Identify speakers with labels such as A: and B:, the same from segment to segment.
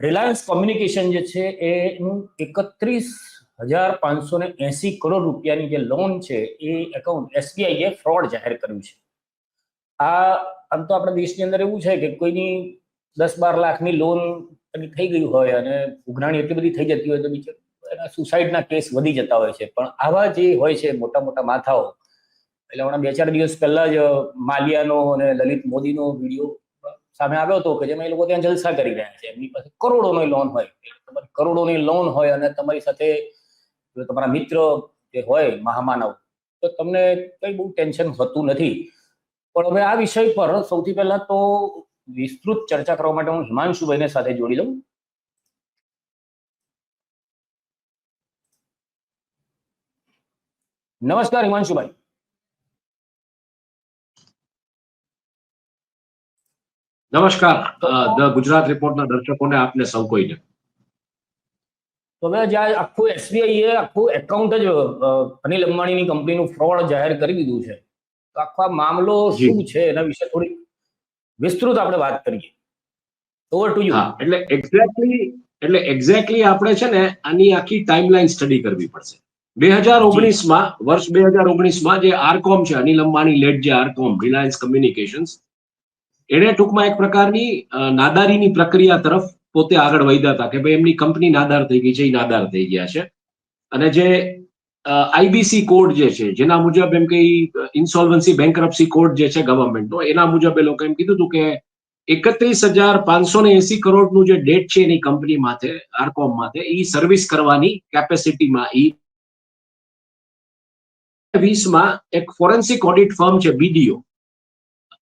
A: Reliance communication જે છે, એનું એકત્રીસ હજાર પાંચસો ને એસી કરોડ રૂપિયાની જે લોન છે, એ એકાઉન્ટ એસબીઆઈએ ફ્રોડ જાહેર કર્યું છે. આ, આમ તો આપણા દેશની અંદર એવું છે કે કોઈની દસ બાર લાખની લોન થઈ ગઈ હોય અને ઉઘરાણી એટલી બધી થઈ જતી હોય તો બીજે, એના સુસાઇડના કેસ વધી જતા હોય છે. પણ આવા જે હોય છે મોટા મોટા માથાઓ, એટલે હમણાં બે ચાર દિવસ પહેલા જ માલિયાનો અને લલિત મોદીનો વીડિયો સામે આવ્યો હતો કે જેમાં એ લોકો ત્યાં જલસા કરી રહ્યા છે. એમની પાસે કરોડોની લોન હોય. તમારી કરોડોની લોન હોય અને તમારી સાથે તમારા મિત્ર જે હોય મહામાનવ, તો તમને કંઈ બહુ ટેન્શન હોતું નથી. પણ હવે આ વિષય પર સૌથી પહેલા તો વિસ્તૃત ચર્ચા કરવા માટે હું હિમાંશુભાઈને સાથે જોડી લઉં નમસ્કાર હિમાંશુભાઈ.
B: નમસ્કાર. ધ ગુજરાત રિપોર્ટના દર્શકોને આપને સૌ કોઈને.
A: તમે હવે આખું એસબીઆઈ એ આખું એકાઉન્ટ જ અનિલ અંબાણીની કંપનીનું ફ્રોડ જાહેર કરી દીધું છે. તો આખો આ મામલો શું છે એના વિશે થોડી વિસ્તૃત આપણે વાત કરીએ. ઓવર ટુ યુ
B: હા એટલે એક્ઝેક્ટલી એટલે એક્ઝેક્ટલી આપણે છે ને આની આખી ટાઈમલાઈન સ્ટડી કરવી પડશે. બે હજાર ઓગણીસમાં વર્ષ બે હજાર ઓગણીસમાં જે આરકોમ છે અનિલ અંબાણી લેડ જે આરકોમ રિલાયન્સ કમ્યુનિકેશન્સ એણે ટૂંકમાં એક પ્રકારની નાદારીની પ્રક્રિયા તરફ પોતે આગળ વધ્યા હતા કે ભાઈ એમની કંપની નાદાર થઈ ગઈ છે, એ નાદાર થઈ ગયા છે. અને જે આઈબીસી કોડ જે છે, જેના મુજબ એમ કે ઇન્સોલ્વન્સી બેંકરપ્સી કોડ જે છે ગવર્મેન્ટનો એના મુજબ એ લોકો એમ કીધું હતું કે એકત્રીસ હજાર પાંચસો ને એસી કરોડનું જે ડેટ છે એની કંપની માથે આરકોમ માથે એ સર્વિસ કરવાની કેપેસિટીમાં એ વીસમાં એક ફોરેન્સિક ઓડિટ ફર્મ છે બીડીઓ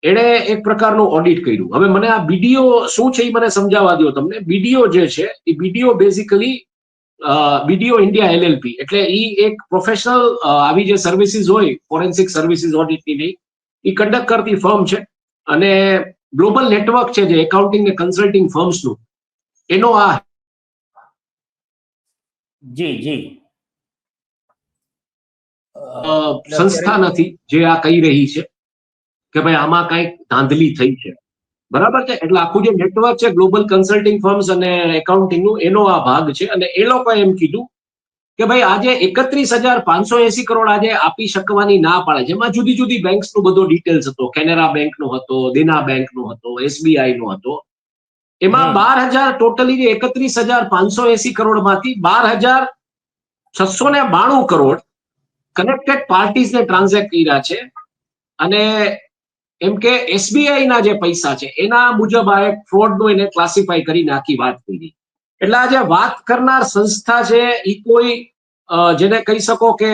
B: એણે એક પ્રકારનું ઓડિટ કર્યું. હવે મને આ બીડીઓ શું છે એ મને સમજાવવા દો તમને. બીડીઓ જે છે એ BDO basically BDO India LLP એટલે એ એક પ્રોફેશનલ આવી જે સર્વિસીસ હોય ફોરેન્સિક સર્વિસીસ ઓડિટની નહીં એ કન્ડક્ટ કરતી ફર્મ છે. અને ગ્લોબલ નેટવર્ક છે જે એકાઉન્ટિંગ ને કન્સલ્ટિંગ ફર્મ્સનું એનો આ
A: જી જી.
B: સંસ્થા નથી જે આ કહી રહી છે. કે ભાઈ આમાં કંઈક ધાંધલી થઈ છે. બરાબર છે? એટલે આખું જે નેટવર્ક છે ગ્લોબલ કન્સલ્ટિંગ ફર્મ્સ અને એકાઉન્ટિંગનું એનો આ ભાગ છે. અને એ લોકોએ એમ કીધું કે ભાઈ આજે એકત્રીસ હજાર પાંચસો એસી કરોડ આજે આપી શકવાની ના પાડે છે. એમાં જુદી જુદી બેંક્સનું બધો ડિટેલ્સ હતો. કેનેરા બેંક નો હતો દેના બેંક નો હતો એસબીઆઈ નો હતો. એમાં બાર હજાર ટોટલી જે એકત્રીસ હજાર પાંચસો એસી કરોડમાંથી બાર હજાર છસો ને બાણું કરોડ કનેક્ટેડ પાર્ટીઝને ટ્રાન્ઝેક્ટ કર્યા છે. અને એમ કે એસબીઆઈ ના જે પૈસા છે, એના મુજબ આ એક ફ્રોડનું એને ક્લાસિફાઈ કરીને આખી વાત કરી એટલે આ જે વાત કરનાર સંસ્થા છે એ કોઈ જેને કહી શકો કે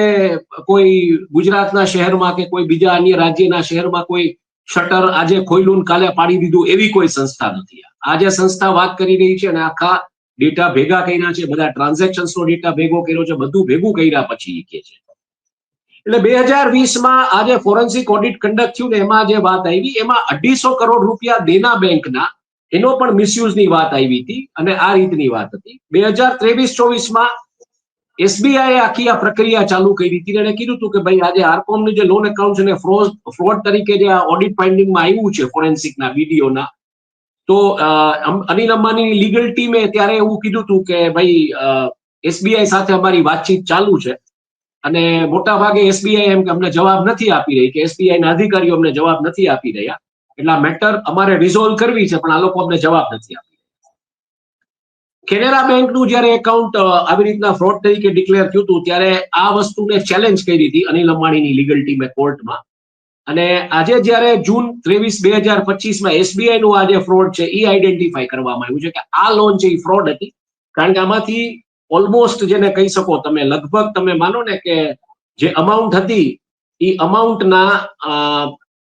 B: કોઈ ગુજરાતના શહેરમાં કે કોઈ બીજા અન્ય રાજ્યના શહેરમાં કોઈ શટર આજે ખોયલું કાલે પાડી દીધું એવી કોઈ સંસ્થા નથી આ. જે સંસ્થા વાત કરી રહી છે અને આખા ડેટા ભેગા કર્યા છે, બધા ટ્રાન્ઝેક્શન્સનો ડેટા ભેગો કર્યો છે, બધું ભેગું કર્યા પછી કે છે એટલે બે હજાર વીસમાં આ જે ફોરેન્સિક ઓડિટ કન્ડક્ટ થયું ને એમાં જે વાત આવી, એમાં અઢીસો કરોડ રૂપિયા દેના બેંકના, એનો પણ મિસયુઝની વાત આવી હતી અને આ રીતની વાત હતી. બે હજાર ત્રેવીસ ચોવીસમાં એસબીઆઈ આખી આ પ્રક્રિયા ચાલુ કરી હતી અને કીધું હતું કે ભાઈ આજે આરકોમનું જે લોન એકાઉન્ટ છે ને ફ્રોડ ફ્રોડ તરીકે જે આ ઓડિટ ફાઇન્ડિંગમાં આવ્યું છે ફોરેન્સિકના વિડીયોના તો અનિલ અંબાની લીગલ ટીમે ત્યારે એવું કીધું હતું કે ભાઈ એસબીઆઈ સાથે અમારી વાતચીત ચાલુ છે. અને મોટા ભાગે એસબીઆઈ એમ કે અમને જવાબ નથી આપી રહી, કે એસબીઆઈ ના અધિકારીઓ અમને જવાબ નથી આપી રહ્યા. એટલે આ મેટર અમારે રિઝોલ્વ કરવી છે, પણ આ લોકો અમને જવાબ નથી આપી કેનેરા બેંકનું જ્યારે એકાઉન્ટ આવી રીતના ફ્રોડ તરીકે ડિક્લેર થયું હતું, ત્યારે આ વસ્તુને ચેલેન્જ કરી હતી અનિલ અંબાણીની લીગલ ટીમે કોર્ટમાં. અને આજે જ્યારે જૂન ત્રેવીસ બે હજાર પચીસમાં એસબીઆઈ નું આ જે ફ્રોડ છે એ આઈડેન્ટિફાઈ કરવામાં આવ્યું છે કે આ લોન છે એ ફ્રોડ હતી. કારણ કે આમાંથી ઓલમોસ્ટ જેને કહી શકો તમે, લગભગ તમે માનો ને કે જે અમાઉન્ટ હતી એ અમાઉન્ટના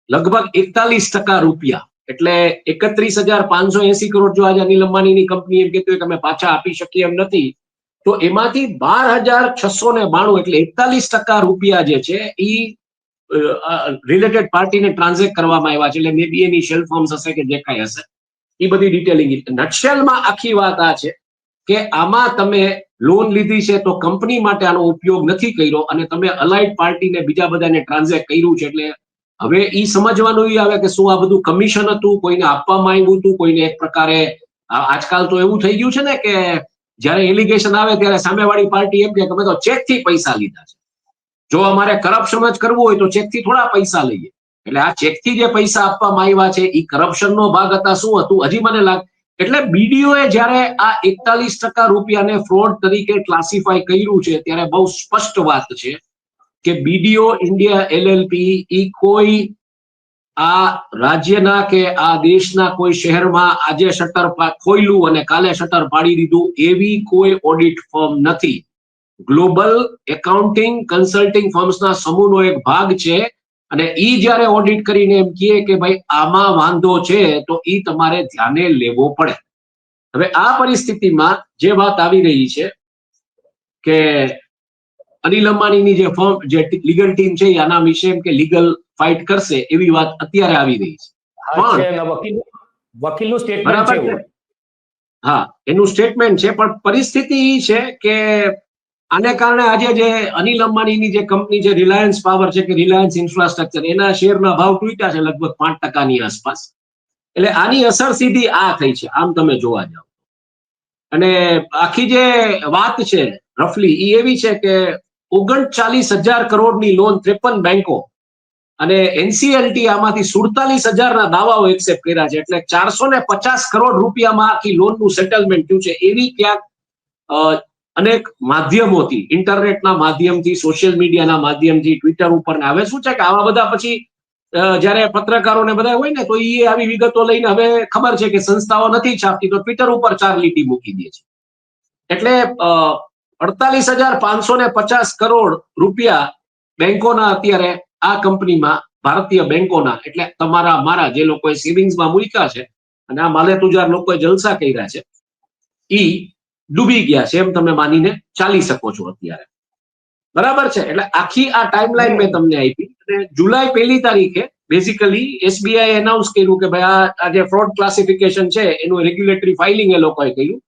B: લગભગ એકતાલીસ ટકા રૂપિયા. એટલે એકત્રીસ હજાર પાંચસો એસી કરોડ જો આજે અનિલ અંબાણીની કંપની એમ કહેતી કે અમે પાછા આપી શકીએ એમ નથી, તો એમાંથી બાર હજાર છસો ને બાણું એટલે એકતાલીસ ટકા રૂપિયા જે છે એ રિલેટેડ પાર્ટીને ટ્રાન્ઝેક્ટ કરવામાં આવ્યા છે. એટલે મે બી એની શેલ ફોર્મ્સ હશે કે જે કાંઈ હશે. એ બધી ડિટેલિંગ નટશેલમાં આખી વાત આ છે કે આમાં તમે લોન લીધી છે તો કંપની માટે આનો ઉપયોગ નથી કર્યો અને તમે અલાઇડ પાર્ટીને બીજા બધાને ટ્રાન્ઝેક્ટ કર્યું છે એટલે હવે એ સમજવાનું એ આવે કે શું આ બધું કમિશન હતું, કોઈને આપવામાં આવ્યું હતું, કોઈને એક પ્રકારે આજકાલ તો એવું થઈ ગયું છે ને કે જ્યારે એલિગેશન આવે ત્યારે સામેવાળી પાર્ટી એમ કે તમે તો ચેકથી પૈસા લીધા છે. જો અમારે કરપ્શન જ કરવું હોય તો ચેકથી થોડા પૈસા લઈએ. એટલે આ ચેકથી જે પૈસા આપવામાં આવ્યા છે એ કરપ્શન નો ભાગ હતા શું હતું? હજી મને લાગ એટલે બીડીઓ એ જ્યારે આ એકતાલીસ ટકા રૂપિયાને ફ્રોડ તરીકે ક્લાસિફાય કર્યું છે, ત્યારે બહુ સ્પષ્ટ વાત છે કે બીડીઓ ઇન્ડિયા એલએલપી ઈ કોઈ આ રાજ્યના કે આ દેશના કોઈ શહેરમાં આજે શટર ખોયલું અને કાલે શટર પાડી દીધું એવી કોઈ ઓડિટ ફર્મ નથી. ગ્લોબલ એકાઉન્ટિંગ કન્સલ્ટિંગ ફર્મ્સના સમૂહનો એક ભાગ છે અને ઈ જ્યારે ઓડિટ કરીને એમ કહે કે ભાઈ આમાં વાંધો છે તો ઈ તમારે ધ્યાને લેવો પડે. હવે આ પરિસ્થિતિમાં જે વાત આવી રહી છે કે અનિલ અંબાણીની જે ફોર્મ જે લીગલ ટીમ છે આના વિશે એમ કે લીગલ ફાઇટ કરશે એવી વાત અત્યારે આવી રહી છે. પણ-
A: વકીલનું સ્ટેટમેન્ટ છે
B: હા એનું સ્ટેટમેન્ટ છે પણ પરિસ્થિતિ એ છે કે આને કારણે આજે જે અનિલ અંબાણીની જે કંપની છે રિલાયન્સ પાવર છે કે રિલાયન્સ ઇન્ફ્રાસ્ટ્રક્ચર, એના શેરના ભાવ તૂટ્યા છે લગભગ પાંચ ટકાની આસપાસ. એટલે આની અસર સીધી આ થઈ છે. આમ તમે જોવા જાઓ અને આખી જે વાત છે, રફલી એ એવી છે કે ઓગણચાલીસ હજાર કરોડની લોન ત્રેપન બેંકો અને એનસીએલટી આમાંથી સુડતાલીસ હજારના દાવાઓ એક્સેપ્ટ કર્યા છે. એટલે ચારસો ને પચાસ કરોડ રૂપિયામાં આખી લોનનું સેટલમેન્ટ થયું છે. એવી ક્યાંક અનેક માધ્યમોથી, ઇન્ટરનેટના માધ્યમથી સોશિયલ મીડિયાના માધ્યમથી ટ્વિટર ઉપર ને, હવે શું છે કે આવા બધા પછી જ્યારે પત્રકારોને બધા હોય ને, તો એ આવી વિગતો લઈને હવે ખબર છે કે સંસ્થાઓ નથી છાપતી, તો ટ્વિટર ઉપર ચાર લીટી મૂકી દે છે. એટલે અડતાલીસ હજાર પાંચસો ને પચાસ કરોડ રૂપિયા બેંકોના અત્યારે આ કંપનીમાં, ભારતીય બેંકોના, એટલે તમારા, મારા જે લોકોએ સેવિંગ્સમાં મૂક્યા છે, અને આ માલે તુજાર લોકોએ જલસા કર્યા છે, ઈ ડૂબી ગયા છે એમ તમે માનીને ચાલી શકો છો અત્યારે. બરાબર છે? એટલે આખી આ ટાઈમલાઈન મેં તમને આપી. અને જુલાઈ પહેલી તારીખે બેઝિકલી એસબીઆઈ એનાઉન્સ કર્યું કે ભાઈ આ જે ફ્રોડ ક્લાસિફિકેશન છે, એનું રેગ્યુલેટરી ફાઇલિંગ એ લોકોએ કર્યું.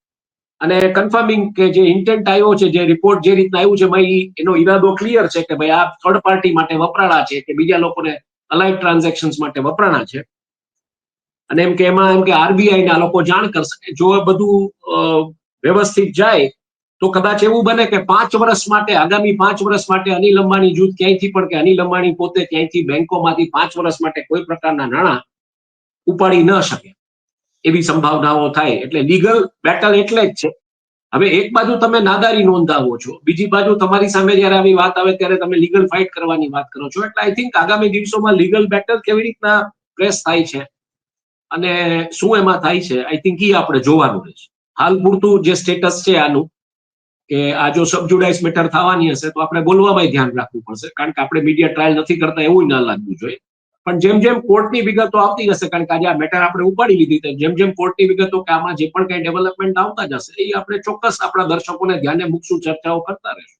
B: અને કન્ફર્મિંગ કે જે ઇન્ટેન્ટ આવ્યો છે, જે રિપોર્ટ જે રીતના આવ્યું છે ભાઈ એનો ઈરાદો ક્લિયર છે કે ભાઈ આ થર્ડ પાર્ટી માટે વપરાણા છે કે બીજા લોકોને અલાઇડ ટ્રાન્ઝેક્શન માટે વપરાણા છે. અને એમ કે એમાં એમ કે આરબીઆઈ ના લોકો જાણ કરશે. જો બધું વ્યવસ્થિત જાય, તો કદાચ એવું બને કે પાંચ વર્ષ માટે, આગામી પાંચ વર્ષ માટે અનિલ અંબાણી જૂથ ક્યાંયથી પણ કે અનિલ અંબાણી પોતે ક્યાંયથી બેંકોમાંથી પાંચ વર્ષ માટે કોઈ પ્રકારના નાણાં ઉપાડી ન શકે. એવી સંભાવનાઓ થાય. એટલે લીગલ બેટલ એટલે જ છે. હવે એક બાજુ તમે નાદારી નોંધાવો છો. બીજી બાજુ તમારી સામે જ્યારે આવી વાત આવે ત્યારે તમે લીગલ ફાઇટ કરવાની વાત કરો છો. એટલે આઈ થિંક આગામી દિવસોમાં લીગલ બેટલ કેવી રીતના પ્રેસ થાય છે અને શું એમાં થાય છે આઈ થિંક એ આપણે જોવાનું રહેશે. હાલ પૂરતું જે સ્ટેટસ છે આનું, કે આ જો સબજુડાઇઝ મેટર થવાની હશે, તો આપણે બોલવામાં ધ્યાન રાખવું પડશે. કારણ કે આપણે મીડિયા ટ્રાયલ નથી કરતા, એવું ના લાગવું જોઈએ. પણ જેમ જેમ કોર્ટની વિગતો આવતી હશે, કારણ કે આજે આ મેટર આપણે ઉપાડી લીધી, તો જેમ જેમ કોર્ટની વિગતો કે આમાં જે પણ કઈ ડેવલપમેન્ટ આવતા જશે, એ આપણે ચોક્કસ આપણા દર્શકોને ધ્યાને મૂકશું, ચર્ચાઓ કરતા રહેશું.